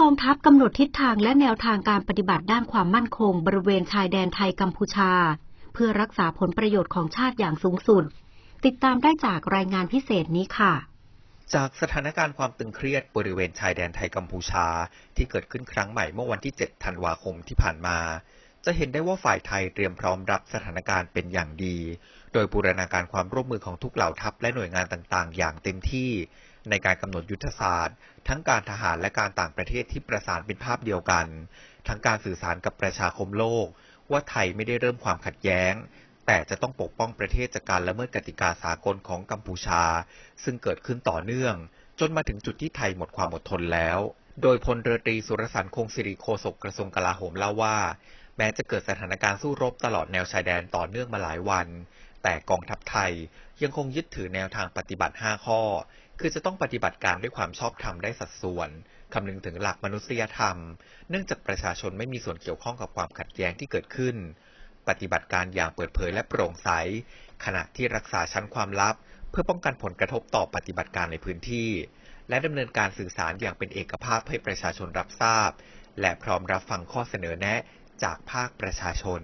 กองทัพกำหนดทิศทางและแนวทางการปฏิบัติด้านความมั่นคง บริเวณชายแดนไทยกัมพูชา เพื่อรักษาผลประโยชน์ของชาติอย่างสูงสุด ติดตามได้จากรายงานพิเศษนี้ค่ะ จากสถานการณ์ความตึงเครียดบริเวณชายแดนไทยกัมพูชา ที่เกิดขึ้นครั้งใหม่เมื่อวันที่ 7 ธันวาคมที่ผ่านมา จะเห็นได้ว่าฝ่ายไทยเตรียมพร้อมรับสถานการณ์เป็นอย่างดี โดยบูรณาการความร่วมมือของทุกเหล่าทัพและหน่วยงานต่าง ๆ อย่างเต็มที่ ในการกำหนดยุทธศาสตร์ ทั้งการทหารและการต่างประเทศที่ประสานเป็นภาพเดียวกัน ทั้งการสื่อสารกับประชาคมโลก ว่าไทยไม่ได้เริ่มความขัดแย้ง แต่จะต้องปกป้องประเทศจากการละเมิดกติกาสากลของกัมพูชา ซึ่งเกิดขึ้นต่อเนื่อง จนมาถึงจุดที่ไทยหมดความอดทนแล้ว โดยพลเรือตรีสุรสันต์คงสิริโคศกกระทรวงกลาโหมเล่าว่า แม้จะเกิดสถานการณ์สู้รบตลอดแนวชายแดนต่อเนื่องมาหลายวัน แต่กองทัพไทยยังคงยึดถือแนวทางปฏิบัติ 5 ข้อ คือจะต้องปฏิบัติการด้วยความชอบธรรมได้สัดส่วนคำนึงถึงหลักมนุษยธรรม เนื่องจากประชาชนไม่มีส่วนเกี่ยวข้องกับความขัดแย้งที่เกิดขึ้น ปฏิบัติการอย่างเปิดเผยและโปร่งใส ขณะที่รักษาชั้นความลับ เพื่อป้องกันผลกระทบต่อปฏิบัติการในพื้นที่ และดำเนินการสื่อสารอย่างเป็นเอกภาพให้ประชาชนรับทราบ และพร้อมรับฟังข้อเสนอแนะจากภาคประชาชน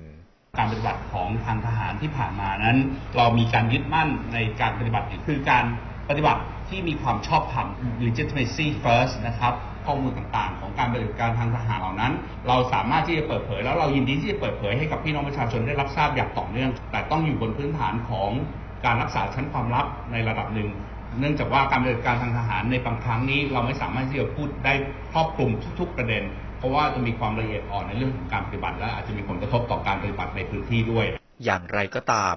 การปฏิบัติของทางทหารที่ผ่านมานั้น เรามีการยึดมั่นในการปฏิบัติคือการปฏิบัติที่มีความชอบธรรม legitimacy first นะครับข้อมูลต่างๆ ของการปฏิบัติการทางทหารเหล่านั้น เราสามารถที่จะเปิดเผย แล้วเรายินดีที่จะเปิดเผยให้กับพี่น้องประชาชนได้รับทราบอย่างต่อเนื่อง แต่ต้องอยู่บนพื้นฐานของการรักษาชั้นความลับในระดับหนึ่ง เนื่องจากว่าการปฏิบัติการทางทหารในบางครั้งนี้เราไม่สามารถที่จะพูดได้ครอบคลุมทุก ๆ ประเด็น เพราะว่าจะมีความละเอียดอ่อนในเรื่องของการปฏิบัติ และอาจจะมีผลกระทบต่อการปฏิบัติในพื้นที่ด้วย อย่างไรก็ตาม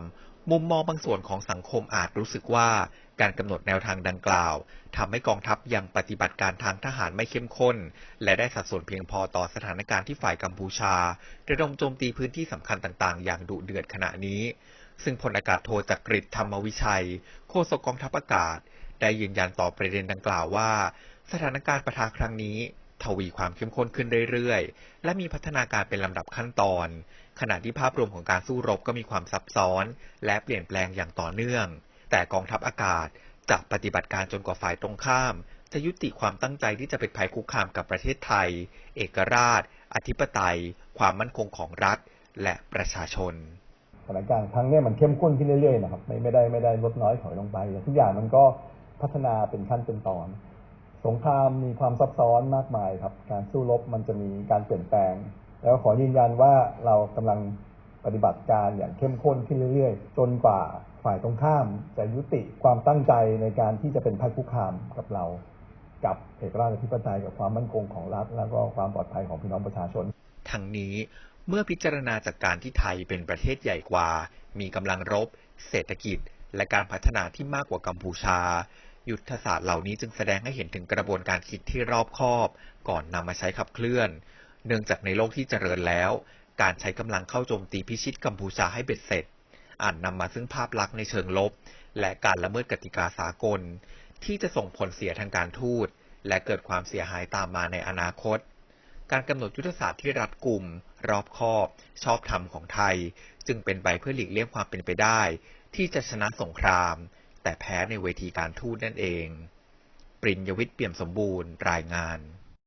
มุมมองบางส่วนของสังคมอาจรู้สึกว่าการกำหนดแนวทางดังกล่าวทำให้กองทัพยังปฏิบัติการทางทหารไม่เข้มข้น และได้สัดส่วนเพียงพอต่อสถานการณ์ที่ฝ่ายกัมพูชาระดมโจมตีพื้นที่สำคัญต่างๆ อย่างดุเดือดขณะนี้ ซึ่งพลอากาศโทจักริดธรรมวิชัย โฆษกกองทัพอากาศ ได้ยืนยันต่อประเด็นดังกล่าวว่า สถานการณ์ประทะครั้งนี้ทวีความเข้มข้นขึ้นเรื่อยๆ และมีพัฒนาการเป็นลำดับขั้นตอน ขณะที่ภาพรวมของการสู้รบก็มีความซับซ้อน และเปลี่ยนแปลงอย่างต่อเนื่อง แต่กองทัพอากาศจะปฏิบัติการจนกว่าฝ่ายตรงข้าม จะยุติความตั้งใจที่จะเป็นภัยคุกคามกับประเทศไทย เอกราช อธิปไตย ความมั่นคงของรัฐ และประชาชนสถานการณ์ครั้งนี้มันเข้มข้นขึ้นเรื่อยๆนะครับไม่ไม่ได้ไม่ได้ลดน้อยถอยลงไปทุกอย่างมันก็พัฒนาเป็นขั้นเป็นตอน สงครามมีความซับซ้อนมากมายครับ การสู้รบมันจะมีการเปลี่ยนแปลง แล้วขอยืนยันว่าเรากำลังปฏิบัติการอย่างเข้มข้นขึ้นเรื่อย ๆ จนกว่าฝ่ายตรงข้ามจะยุติความตั้งใจในการที่จะเป็นภัยคุกคามกับเรา กับเอกราชอธิปไตยกับความมั่นคงของรัฐ แล้วก็ความปลอดภัยของพี่น้องประชาชน ทั้งนี้เมื่อพิจารณาจากการที่ไทยเป็นประเทศใหญ่กว่า มีกำลังรบ เศรษฐกิจ และการพัฒนาที่มากกว่ากัมพูชา ยุทธศาสตร์เหล่านี้จึงแสดงให้เห็นถึงกระบวนการคิดที่รอบคอบ ก่อนนำมาใช้ขับเคลื่อน เนื่องจากในโลกที่เจริญแล้ว การใช้กำลังเข้าโจมตีพิชิตกัมพูชาให้เบ็ดเสร็จอาจนำมาซึ่งภาพลักษณ์ในเชิงลบ และการละเมิดกติกาสากล ที่จะส่งผลเสียทางการทูต และเกิดความเสียหายตามมาในอนาคต การกำหนดยุทธศาสตร์ที่รัดกุม รอบคอบ ชอบธรรมของไทย จึงเป็นไปเพื่อหลีกเลี่ยงความเป็นไปได้ ที่จะชนะสงคราม แต่แพ้ในเวทีการทูตนั่นเอง ปริญญวิทย์เปี่ยมสมบูรณ์ รายงาน